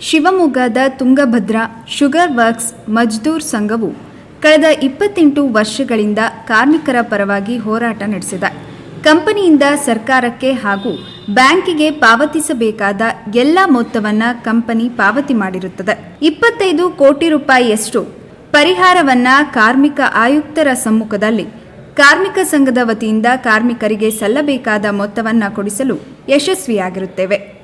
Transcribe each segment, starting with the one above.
ಶಿವಮೊಗ್ಗದ Tungabhadra sugar works Mazdoor ಸಂಘವು ಕಳೆದ ಇಪ್ಪತ್ತೆಂಟು ವರ್ಷಗಳಿಂದ ಕಾರ್ಮಿಕರ ಪರವಾಗಿ ಹೋರಾಟ ನಡೆಸಿದೆ. ಕಂಪನಿಯಿಂದ ಸರ್ಕಾರಕ್ಕೆ ಹಾಗೂ ಬ್ಯಾಂಕಿಗೆ ಪಾವತಿಸಬೇಕಾದ ಎಲ್ಲ ಮೊತ್ತವನ್ನ ಕಂಪನಿ ಪಾವತಿ ಮಾಡಿರುತ್ತದೆ. ಇಪ್ಪತ್ತೈದು ಕೋಟಿ ರೂಪಾಯಿಯಷ್ಟು ಪರಿಹಾರವನ್ನ ಕಾರ್ಮಿಕ ಆಯುಕ್ತರ ಸಮ್ಮುಖದಲ್ಲಿ ಕಾರ್ಮಿಕ ಸಂಘದ ವತಿಯಿಂದ ಕಾರ್ಮಿಕರಿಗೆ ಸಲ್ಲಬೇಕಾದ ಮೊತ್ತವನ್ನ ಕೊಡಿಸಲು ಯಶಸ್ವಿಯಾಗಿರುತ್ತೇವೆ.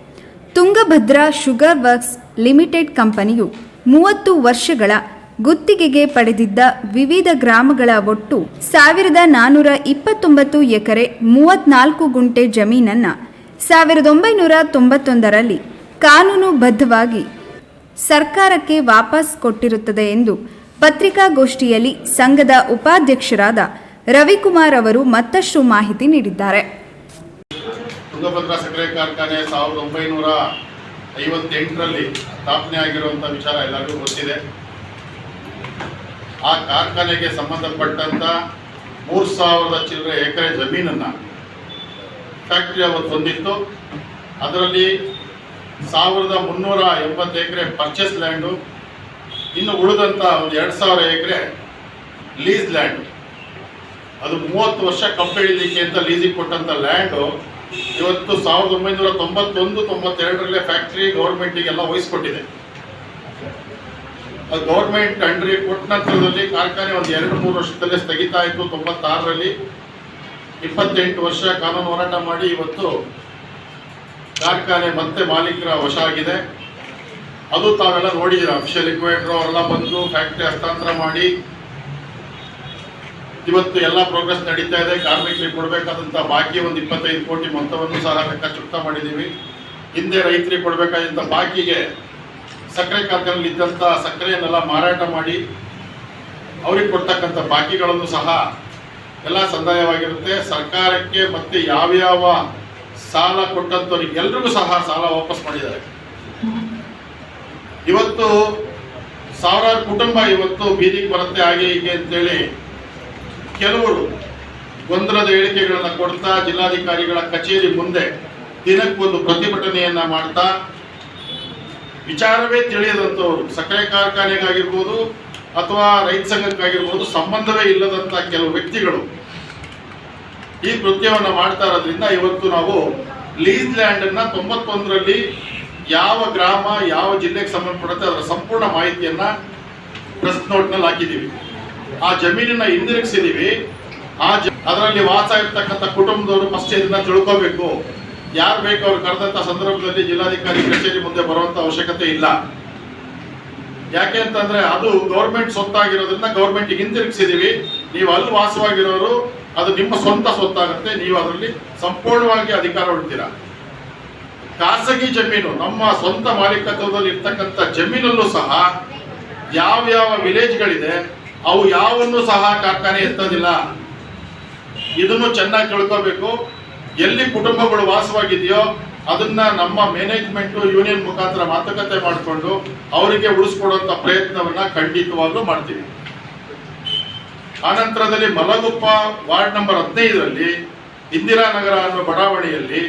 ತುಂಗಭದ್ರಾ ಶುಗರ್ ವರ್ಕ್ಸ್ ಲಿಮಿಟೆಡ್ ಕಂಪನಿಯು ಮೂವತ್ತು ವರ್ಷಗಳ ಗುತ್ತಿಗೆಗೆ ಪಡೆದಿದ್ದ ವಿವಿಧ ಗ್ರಾಮಗಳ ಒಟ್ಟು ಸಾವಿರದ ನಾನ್ನೂರ ಇಪ್ಪತ್ತೊಂಬತ್ತು ಎಕರೆ ಮೂವತ್ನಾಲ್ಕು ಗುಂಟೆ ಜಮೀನನ್ನು ಸಾವಿರದ ಒಂಬೈನೂರ ತೊಂಬತ್ತೊಂದರಲ್ಲಿ ಕಾನೂನುಬದ್ಧವಾಗಿ ಸರ್ಕಾರಕ್ಕೆ ವಾಪಸ್ ಕೊಟ್ಟಿರುತ್ತದೆ ಎಂದು ಪತ್ರಿಕಾಗೋಷ್ಠಿಯಲ್ಲಿ ಸಂಘದ ಉಪಾಧ್ಯಕ್ಷರಾದ ರವಿಕುಮಾರ್ ಅವರು ಮತ್ತಷ್ಟು ಮಾಹಿತಿ ನೀಡಿದ್ದಾರೆ. ಐವತ್ತೆಂಟರಲ್ಲಿ ಸ್ಥಾಪನೆ ಆಗಿರುವಂಥ ವಿಚಾರ ಎಲ್ಲರಿಗೂ ಗೊತ್ತಿದೆ. ಆ ಕಾರ್ಖಾನೆಗೆ ಸಂಬಂಧಪಟ್ಟಂಥ ಮೂರು ಸಾವಿರದ ಚಿಲ್ಲರೆ ಎಕರೆ ಜಮೀನನ್ನು ಫ್ಯಾಕ್ಟ್ರಿ ಅವತ್ತು ಹೊಂದಿತ್ತು. ಅದರಲ್ಲಿ ಸಾವಿರದ ಮುನ್ನೂರ ಎಂಬತ್ತು ಎಕರೆ ಪರ್ಚೇಸ್ ಲ್ಯಾಂಡು ಇನ್ನು ಉಳಿದಂಥ ಒಂದು ಎರಡು ಸಾವಿರ ಎಕರೆ ಲೀಸ್ ಲ್ಯಾಂಡ್ ಅದು ಮೂವತ್ತು ವರ್ಷ ಕಂಪೆಳಿಲಿಕ್ಕೆ ಅಂತ ಲೀಸಿಗೆ ಕೊಟ್ಟಂಥ ಲ್ಯಾಂಡು ಇವತ್ತು ಸಾವಿರದ ಒಂಬೈನೂರ ತೊಂಬತ್ತೊಂದು, ತೊಂಬತ್ತೆರಡರಲ್ಲೇ ಫ್ಯಾಕ್ಟ್ರಿ ಗೌರ್ಮೆಂಟಿಗೆಲ್ಲ ವಹಿಸ್ಕೊಟ್ಟಿದೆ. ಅದು ಗೌರ್ಮೆಂಟ್ ಅಂಡ್ರಿ ಕೊಟ್ಟ ನಂತರದಲ್ಲಿ ಕಾರ್ಖಾನೆ ಒಂದು ಎರಡು ಮೂರು ವರ್ಷದಲ್ಲೇ ಸ್ಥಗಿತ ಆಯಿತು. ತೊಂಬತ್ತಾರರಲ್ಲಿ ಇಪ್ಪತ್ತೆಂಟು ವರ್ಷ ಕಾನೂನು ಹೋರಾಟ ಮಾಡಿ ಇವತ್ತು ಕಾರ್ಖಾನೆ ಮತ್ತೆ ಮಾಲೀಕರ ವಶ ಆಗಿದೆ. ಅದು ತಾವೆಲ್ಲ ನೋಡಿದ್ದೀರ ಅಫಿಷಿಯಲ್ ಇಕ್ವೇಟ್ರು ಅವರೆಲ್ಲ ಬಂದು ಫ್ಯಾಕ್ಟ್ರಿ ಹಸ್ತಾಂತರ ಮಾಡಿ ಇವತ್ತು ಎಲ್ಲ ಪ್ರೋಗ್ರೆಸ್ ನಡೀತಾ ಇದೆ. ಕಾರ್ಮಿಕರಿಗೆ ಕೊಡಬೇಕಾದಂಥ ಬಾಕಿ ಒಂದು ಇಪ್ಪತ್ತೈದು ಕೋಟಿ ಮೊತ್ತವನ್ನು ಸಹ ಲೆಕ್ಕ ಚುಕ್ತ ಮಾಡಿದ್ದೀವಿ ಹಿಂದೆ ರೈತರಿಗೆ ಕೊಡಬೇಕಾದಂಥ ಬಾಕಿಗೆ ಸಕ್ಕರೆ ಕಾರ್ಖಾನೆಯಲ್ಲಿ ಇದ್ದಂಥ ಸಕ್ಕರೆಯನ್ನೆಲ್ಲ ಮಾರಾಟ ಮಾಡಿ ಅವ್ರಿಗೆ ಕೊಡ್ತಕ್ಕಂಥ ಬಾಕಿಗಳನ್ನು ಸಹ ಎಲ್ಲ ಸಂದಾಯವಾಗಿರುತ್ತೆ. ಸರ್ಕಾರಕ್ಕೆ ಮತ್ತೆ ಯಾವ್ಯಾವ ಸಾಲ ಕೊಟ್ಟಂಥವ್ರಿಗೆ ಎಲ್ರಿಗೂ ಸಹ ಸಾಲ ವಾಪಸ್ ಮಾಡಿದ್ದಾರೆ. ಇವತ್ತು ಸಾವಿರಾರು ಕುಟುಂಬ ಇವತ್ತು ಬೀದಿಗೆ ಬರುತ್ತೆ. ಹಾಗೆ ಹೀಗೆ ಅಂತೇಳಿ ಕೆಲವರು ಗೊಂದಲದ ಹೇಳಿಕೆಗಳನ್ನು ಕೊಡ್ತಾ ಜಿಲ್ಲಾಧಿಕಾರಿಗಳ ಕಚೇರಿ ಮುಂದೆ ದಿನಕ್ಕೊಂದು ಪ್ರತಿಭಟನೆಯನ್ನ ಮಾಡ್ತಾ, ವಿಚಾರವೇ ತಿಳಿಯದಂಥವರು ಸಕ್ಕರೆ ಕಾರ್ಖಾನೆಗಾಗಿರ್ಬೋದು ಅಥವಾ ರೈತ ಸಂಘಕ್ಕಾಗಿರ್ಬೋದು ಸಂಬಂಧವೇ ಇಲ್ಲದಂಥ ಕೆಲವು ವ್ಯಕ್ತಿಗಳು ಈ ಕೃತ್ಯವನ್ನು ಮಾಡ್ತಾ ಇರೋದ್ರಿಂದ ಇವತ್ತು ನಾವು ಲೀಸ್ ಲ್ಯಾಂಡ್ ಅನ್ನ ತೊಂಬತ್ತೊಂದರಲ್ಲಿ ಯಾವ ಗ್ರಾಮ, ಯಾವ ಜಿಲ್ಲೆಗೆ ಸಂಬಂಧಪಡುತ್ತೆ ಅದರ ಸಂಪೂರ್ಣ ಮಾಹಿತಿಯನ್ನ ಪ್ರೆಸ್ ನೋಟ್ನಲ್ಲಿ ಹಾಕಿದ್ದೀವಿ. ಆ ಜಮೀನನ್ನ ಹಿಂದಿರುಗಿಸಿದೀವಿ ಆ ಅದರಲ್ಲಿ ವಾಸ ಇರ್ತಕ್ಕಂಥ ಕುಟುಂಬದವರು ಫಸ್ಟ್ ಇದನ್ನ ತಿಳ್ಕೋಬೇಕು. ಯಾರು ಬೇಕು ಅವ್ರು ಕರೆದಂಥ ಸಂದರ್ಭದಲ್ಲಿ ಜಿಲ್ಲಾಧಿಕಾರಿ ಕಚೇರಿ ಮುಂದೆ ಬರುವಂತ ಅವಶ್ಯಕತೆ ಇಲ್ಲ. ಯಾಕೆ ಅಂತಂದ್ರೆ ಅದು ಗೌರ್ಮೆಂಟ್ ಸೊತ್ತಾಗಿರೋದ್ರಿಂದ ಗೌರ್ಮೆಂಟ್ ಹಿಂದಿರುಗಿಸಿದೀವಿ ನೀವು ಅಲ್ಲಿ ವಾಸವಾಗಿರೋರು, ಅದು ನಿಮ್ಮ ಸ್ವಂತ ಸೊತ್ತಾಗುತ್ತೆ ನೀವು ಅದರಲ್ಲಿ ಸಂಪೂರ್ಣವಾಗಿ ಅಧಿಕಾರ ಹೊಡ್ತೀರಾ ಖಾಸಗಿ ಜಮೀನು, ನಮ್ಮ ಸ್ವಂತ ಮಾಲೀಕತ್ವದಲ್ಲಿ ಇರ್ತಕ್ಕಂಥ ಜಮೀನಲ್ಲೂ ಸಹ ಯಾವ್ಯಾವ ವಿಲೇಜ್ಗಳಿದೆ ಅವು ಯಾವನ್ನು ಸಹ ಕಾರ್ಖಾನೆ ಎತ್ತೋದಿಲ್ಲ. ಇದನ್ನು ಚೆನ್ನಾಗಿ ತಿಳ್ಕೋಬೇಕು. ಎಲ್ಲಿ ಕುಟುಂಬಗಳು ವಾಸವಾಗಿದೆಯೋ ಅದನ್ನ ನಮ್ಮ ಮ್ಯಾನೇಜ್ಮೆಂಟ್ ಯೂನಿಯನ್ ಮುಖಾಂತರ ಮಾತುಕತೆ ಮಾಡಿಕೊಂಡು ಅವರಿಗೆ ಉಳಿಸ್ಕೊಡುವಂತ ಪ್ರಯತ್ನವನ್ನ ಖಂಡಿತವಾಗ್ಲೂ ಮಾಡ್ತೀವಿ. ಆನಂತರದಲ್ಲಿ ಮಲಗುಪ್ಪ ವಾರ್ಡ್ ನಂಬರ್ ಹದಿನೈದರಲ್ಲಿ ಇಂದಿರಾನಗರ ಅನ್ನೋ ಬಡಾವಣೆಯಲ್ಲಿ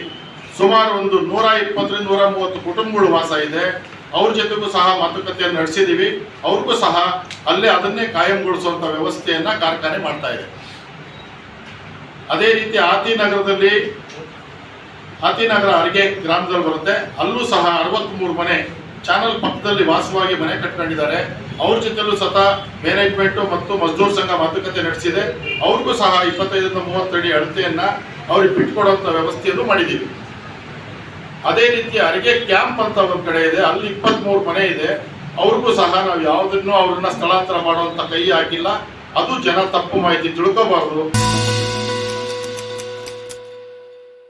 ಸುಮಾರು ಒಂದು ನೂರ ಇಪ್ಪತ್ತರಿಂದ ನೂರ ಮೂವತ್ತು ಕುಟುಂಬಗಳು ವಾಸ ಇದೆ. ಅವ್ರ ಜೊತೆಗೂ ಸಹ ಮಾತುಕತೆಯನ್ನು ನಡೆಸಿದ್ದೀವಿ ಅವ್ರಿಗೂ ಸಹ ಅಲ್ಲೇ ಅದನ್ನೇ ಕಾಯಂಗೊಳಿಸುವಂತ ವ್ಯವಸ್ಥೆಯನ್ನ ಕಾರ್ಖಾನೆ ಮಾಡ್ತಾ ಇದೆ. ಅದೇ ರೀತಿ ಆತಿ ನಗರದಲ್ಲಿ ಆತಿ ನಗರ ಅರಿಗೆ ಗ್ರಾಮದಲ್ಲಿ ಬರುತ್ತೆ. ಅಲ್ಲೂ ಸಹ ಅರವತ್ತ್ಮೂರು ಮನೆ ಚಾನಲ್ ಪಕ್ಕದಲ್ಲಿ ವಾಸವಾಗಿ ಮನೆ ಕಟ್ಕೊಂಡಿದ್ದಾರೆ. ಅವ್ರ ಜೊತೆಲೂ ಸತ ಮ್ಯಾನೇಜ್ಮೆಂಟ್ ಮತ್ತು ಮಜ್ದೂರ್ ಸಂಘ ಮಾತುಕತೆ ನಡೆಸಿದೆ. ಅವ್ರಿಗೂ ಸಹ ಇಪ್ಪತ್ತೈದರಿಂದ ಮೂವತ್ತಡಿ ಅಳತೆಯನ್ನ ಅವ್ರಿಗೆ ಬಿಟ್ಕೊಡುವಂತ ವ್ಯವಸ್ಥೆಯನ್ನು ಮಾಡಿದ್ದೀವಿ ಅದೇ ರೀತಿ ಅರಿಗೆ ಕ್ಯಾಂಪ್ ಅಂತ ಒಂದು ಕಡೆ ಇದೆ, ಅಲ್ಲಿ ಇಪ್ಪತ್ಮೂರು ಮನೆ ಇದೆ. ಅವ್ರಿಗೂ ಸಹ ನಾವು ಯಾವುದನ್ನು ಅವ್ರನ್ನ ಸ್ಥಳಾಂತರ ಮಾಡುವಂತ ಕೈ ಹಾಕಿಲ್ಲ. ಅದು ಜನ ತಪ್ಪು ಮಾಹಿತಿ ತಿಳ್ಕೋಬಾರ್ದು.